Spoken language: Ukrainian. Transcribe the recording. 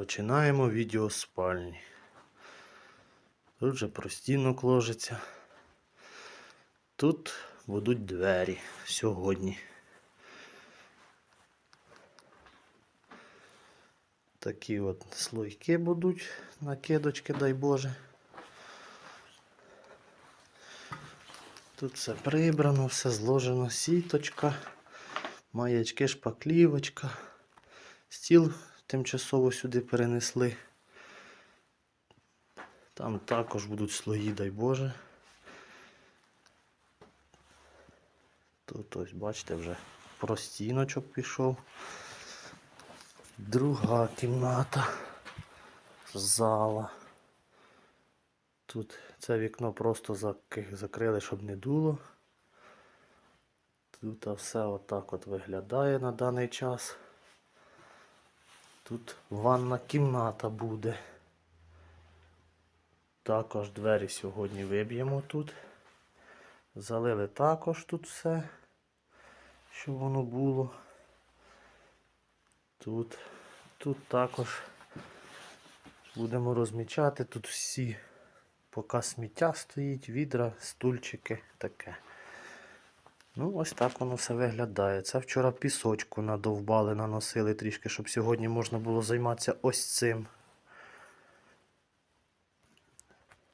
Починаємо відео спальні. Тут же простінок ложиться. Тут будуть двері сьогодні. Такі от слойки будуть, накидочки, дай Боже. Тут все прибрано, все зложено, сіточка, маячки, шпаклівочка. Стіл тимчасово сюди перенесли. Там також будуть слої, дай Боже. Тут ось, бачите, вже простіночок пішов. Друга кімната. Зала. Тут це вікно просто закрили, щоб не дуло. Тут все отак от виглядає на даний час. Тут ванна кімната буде. Також двері сьогодні виб'ємо тут. Залили також тут все, щоб воно було. Тут, тут також будемо розмічати. Тут всі, поки сміття стоїть, відра, стульчики, таке. Ну, ось так воно все виглядає. Це вчора пісочку надовбали, наносили трішки, щоб сьогодні можна було займатися ось цим.